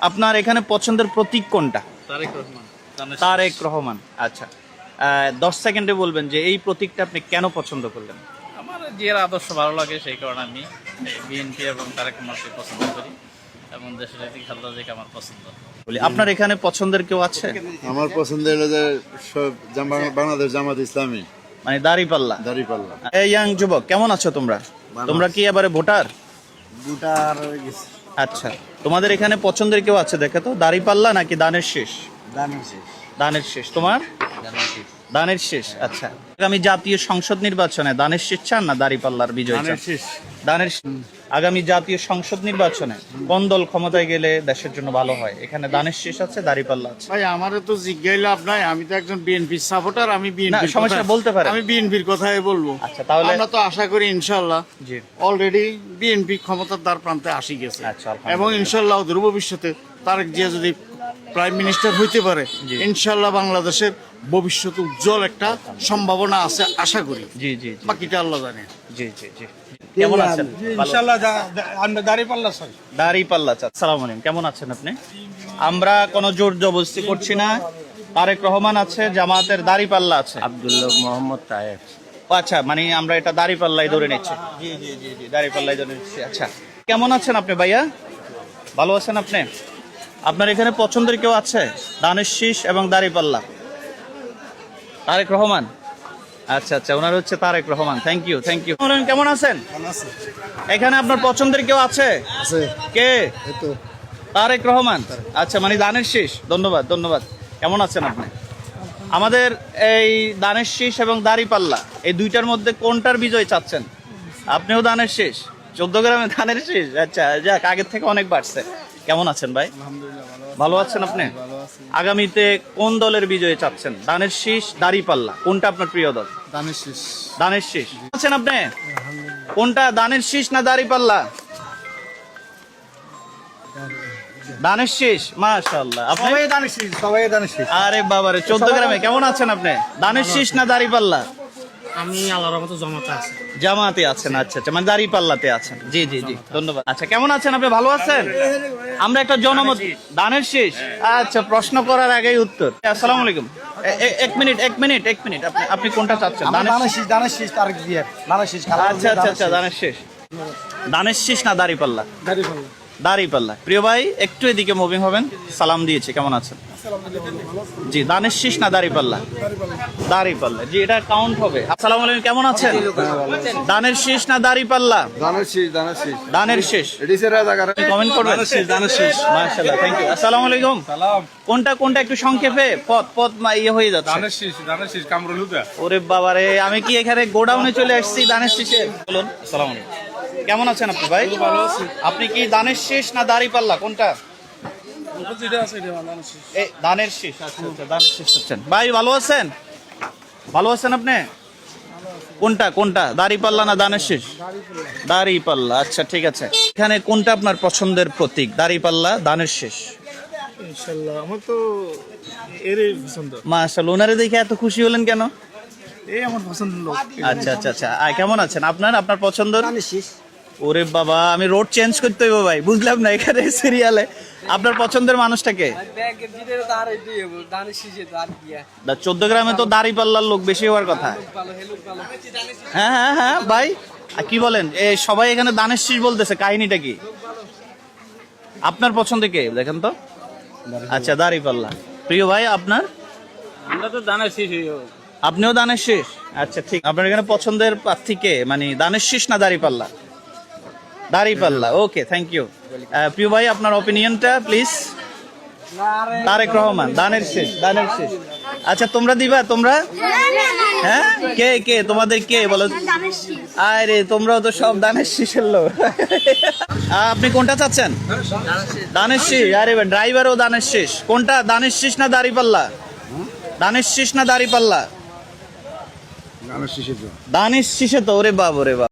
আপনার এখানে পছন্দের প্রতীক কোনটা? তারেক রহমান তারেক রহমান আচ্ছা। আহ, দশ সেকেন্ডে বলবেন যে এই প্রতীকটা আপনি কেন পছন্দ করলেন? আমার জিয়ার আদর্শ ভালো লাগে সেই কারণে আমি বিএনপি এবং তারেক রহমানকে পছন্দ করি এবং দেশের একটি খালেদা জিয়াকে আমার পছন্দ। বলি আপনার এখানে পছন্দের কেউ আছে? আমার পছন্দ হলো যে সব জামা- বাংলাদেশ জামাত ইসলামী। মানে দাড়িপাল্লা? দাঁড়িপাল্লা। এই ইয়াং যুবক কেমন আছো তোমরা? তোমরা কি এবারে ভোটার? দুটার আচ্ছা তোমাদের এখানে পছন্দের কেউ আছে দেখে তো? দাড়ি পাল্লা নাকি দানের শেষ? দানের শেষ। দানের শেষ। তোমার? দানের শেষ। আচ্ছা। আমি জাতীয় সংসদ নির্বাচনে দানের শেষ চান না দাড়ি পাল্লার বিজয় দানের শেষ। দানের আগামী জাতীয় সংসদ নির্বাচনে কোন দল ক্ষমতায় গেলে দেশের জন্য ভালো হয়। এখানে দানের শেষ আছে দাঁড়িপাল্লা আছে। ভাই আমার তো জিজ্ঞাই লাভ নাই আমি তো একজন বিএনপির সাপোর্টার আমি বিএনপি সমস্যা বলতে পারি আমি বিএনপির কথাই বলব। আচ্ছা, তাহলে- আমরা তো আশা করি ইনশাল্লাহ জি। অলরেডি বিএনপি ক্ষমতার দ্বার প্রান্তে আসি গেছে। আচ্ছা, এবং ইনশাল্লাহ দূর ভবিষ্যতে তারেক জিয়া যদি প্রাইম মিনিস্টার হইতে পারে। ইনশাল্লাহ বাংলাদেশের ভবিষ্যৎ উজ্জ্বল একটা সম্ভাবনা আছে আশা করি। জি জি বাকিটা আল্লাহ জানে। জি জি জি। কেমন আছেন? আমরা দাঁড়িয়ে পাল্লা স্যার দাড়ি পাল্লা চা আলাইকুম। কেমন আছেন আপনি? আমরা কোনো জোর জবরদস্তি করছি না। তারেক রহমান আছে জামাতের দাড়ি পাল্লা আছে। আব্দুল্লাহ মোহাম্মদ তায়েব আচ্ছা মানে আমরা এটা দাড়ি পাল্লাই ধরে নিচ্ছি। জি জি জি জি দাড়ি পাল্লাই ধরে নিচ্ছি। আচ্ছা। কেমন আছেন আপনি ভাইয়া? ভালো আছেন আপনি? আপনার এখানে পছন্দের কেউ আছে? দানের শীষ এবং দাড়ি পাল্লা। তারেক রহমান? আচ্ছা আচ্ছা ওনার হচ্ছে Tarique Rahman. Thank you thank you কেমন আছেন? এখানে আপনার পছন্দের কেউ আছে? কে? তারেক রহমান। আচ্ছা মানে দানের শীষ। ধন্যবাদ ধন্যবাদ। কেমন আছেন আপনি? আমাদের এই দানের শীষ এবং দাড়িপাল্লা এই দুইটার মধ্যে কোনটার বিজয় চাচ্ছেন? আপনিও দানের শীষ চোদ্দ গ্রামে ধানের শীষ। আচ্ছা যাক আগের থেকে অনেক বাড়ছে। কেমন আছেন ভাই? ভালো আছেন আপনি? আগামীতে কোন দলের বিজয় চাচ্ছেন? দানের শীষ দাড়িপাল্লা? কোনটা আপনার প্রিয় দল? দানের শেষ। দানের শীষ। আছেন আপনি? কোনটা দানের শীষ না দাড়িপাল্লা? দানের শীষ মাশাআল্লাহ। আপনি? সবাই দানিস সবাই দানিস আরে বাবারে চোদ্দ গ্রামে কেমন আছেন আপনি? দানের শীষ না দাড়িপাল্লা? আমি আল্লাহর মতো জমাতে আছি। জামাতে আছেন আচ্ছা আচ্ছা মানে দাড়িপাল্লাতে আছেন। জি জি জি ধন্যবাদ। আচ্ছা কেমন আছেন আপনি? ভালো আছেন? আমরা একটা জনমত দানের শেষ? আচ্ছা প্রশ্ন করার আগেই উত্তর। আসসালামু আলাইকুম। এক মিনিট এক মিনিট এক মিনিট। আপনি আপনি কোনটা চাচ্ছেন? দানের শেষ? দানের শীষ তার দিয়ে। দানের শীষ আচ্ছা আচ্ছা আচ্ছা দানের শেষ। দানের শেষ না দাড়িপাল্লা? দাঁড়িয়ে পাল্লা দাড়িপাল্লা প্রিয় ভাই একটু এদিকে মুভিং হবেন। সালাম দিয়েছি কেমন আছেন? জি দানের শীষ না দাড়িপাল্লা দাড়িপাল্লা জি এটা কাউন্ট হবে। আসসালামু আলাইকুম কেমন আছেন? দানের শীষ না দাড়িপাল্লা দানের শেষ দানের শেষ। দানের শেষ। কমেন্ট করবেন? দানের শীষ মাশাআল্লাহ থ্যাংক ইউ আসসালামু আলাইকুম। সালাম। কোনটা কোনটা একটু সংক্ষেপে? পদ পদ মা ইয়ে হয়ে যাচ্ছে। দানের শীষ দানের শীষ কামরুল হুদা। ওরে বাবারে আমি কি এখানে গোডাউনে চলে আসছি দানের শীষে? বলুন। আসসালামু আলাইকুম। কেমন আছেন আপনি ভাই? ভালো আছি। আপনি কি দানের শেষ না দাড়িপাল্লা কোনটা? যেটা আছে এটা দানের শীষ। এই দানের শীষ আচ্ছা আচ্ছা দানের শীষ হচ্ছেন। ভাই ভালো আছেন? ভালো আছেন আপনি? কোনটা কোনটা? দাড়ি পাল্লা না দানের শীষ? দাড়ি পাল্লা আচ্ছা ঠিক আছে। এখানে কোনটা আপনার পছন্দের প্রতীক? দাড়ি পাল্লা দানের শীষ? ইনশাআল্লাহ আমার তো এরই পছন্দ। মাশাআল্লাহ ওনারে দেখে এত খুশি হলেন কেন? এই আমার পছন্দের লোক। আচ্ছা আচ্ছা আচ্ছা। কেমন আছেন? আপনার আপনার পছন্দ ওরে বাবা আমি রোড চেঞ্জ করতে হইব ভাই বুঝলাম না এখানে সিরিয়ালে আপনার পছন্দের মানুষটাকে চোদ্দ গ্রামে তো দাড়ি পাল্লার লোক বেশি হওয়ার কথা। ভালো হেলুক ভালো। হ্যাঁ হ্যাঁ হ্যাঁ ভাই আর কি বলেন? এ সবাই এখানে দানের শীষ বলতেছে কাহিনীটা কি? আপনার পছন্দ কে দেখেন তো। আচ্ছা দাড়ি পাল্লা। প্রিয় ভাই আপনার? আমরা তো দানের শীষ আপনিও দানের শীষ আচ্ছা ঠিক। আপনার এখানে পছন্দের প্রার্থী কে? মানে দানের শীষ না দাড়ি পাল্লা? দাড়ি পাল্লা ওকে থ্যাংক ইউ প্রিয় ভাই আপনার অপিনিয়নটা প্লিজ তারেক রহমান দানের শেষ দানের শেষ। আচ্ছা তোমরা দিবা তোমরা? হ্যাঁ? কে কে? তোমাদের কে বলো? আরে তোমরাও তো সব দানের শীষের লোক। আপনি কোনটা চাচ্ছেন? দানের শীষ। আরে ড্রাইভারও দানের শীষ। কোনটা দানের শীষ না দাড়ি পাল্লা দানের শীষ না দাড়ি পাল্লা দানের শেষের জন্য। দানের শীষে তো ওরে বাব ওরে বাব